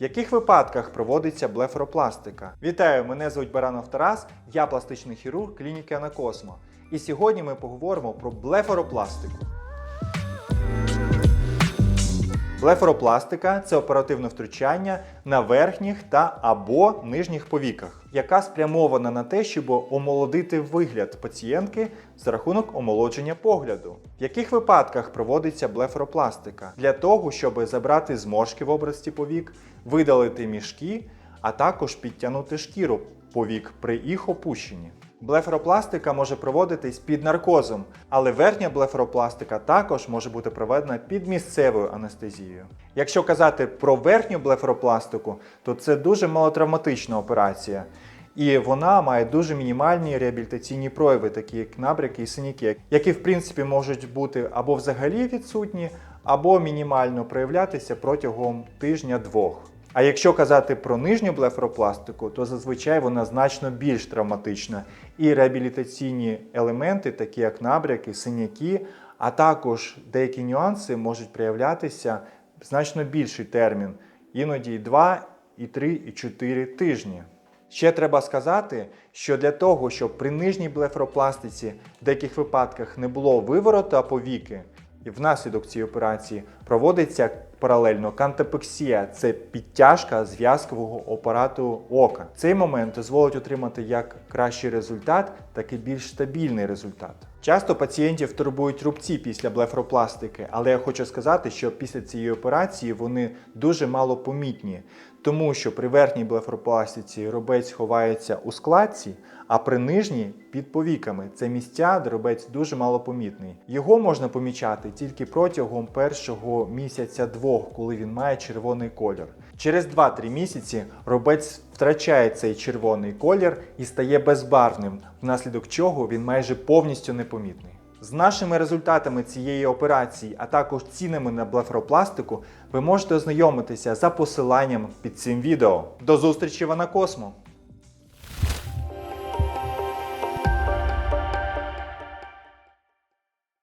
В яких випадках проводиться блефоропластика? Вітаю, мене звуть Баранов Тарас, я пластичний хірург клініки Анакосмо. І сьогодні ми поговоримо про блефаропластику. Блефаропластика це оперативне втручання на верхніх та або нижніх повіках, яка спрямована на те, щоб омолодити вигляд пацієнтки за рахунок омолодження погляду. В яких випадках проводиться блефаропластика? Для того, щоб забрати зморшки в області повік, видалити мішки, а також підтягнути шкіру повік при їх опущенні. Блефаропластика може проводитись під наркозом, але верхня блефаропластика також може бути проведена під місцевою анестезією. Якщо казати про верхню блефаропластику, то це дуже малотравматична операція. І вона має дуже мінімальні реабілітаційні прояви, такі як набряки і синяки, які в принципі можуть бути або взагалі відсутні, або мінімально проявлятися протягом тижня-двох. А якщо казати про нижню блефаропластику, то зазвичай вона значно більш травматична. І реабілітаційні елементи, такі як набряки, синяки, а також деякі нюанси можуть проявлятися значно більший термін, іноді і 2, і 3, і 4 тижні. Ще треба сказати, що для того, щоб при нижній блефаропластиці в деяких випадках не було виворота повіки, і внаслідок цієї операції проводиться паралельно кантапексія це підтяжка зв'язкового апарату ока. Цей момент дозволить отримати як кращий результат, так і більш стабільний результат. Часто пацієнтів турбують рубці після блефаропластики, але я хочу сказати, що після цієї операції вони дуже мало помітні, тому що при верхній блефаропластиці рубець ховається у складці, а при нижній під повіками. Це місця, де рубець дуже малопомітний. Його можна помічати тільки протягом першого місяця-двох, коли він має червоний колір. Через 2-3 місяці рубець втрачає цей червоний колір і стає безбарвним, внаслідок чого він майже повністю непомітний. З нашими результатами цієї операції, а також цінами на блефропластику, ви можете ознайомитися за посиланням під цим відео. До зустрічі в Анакосмо!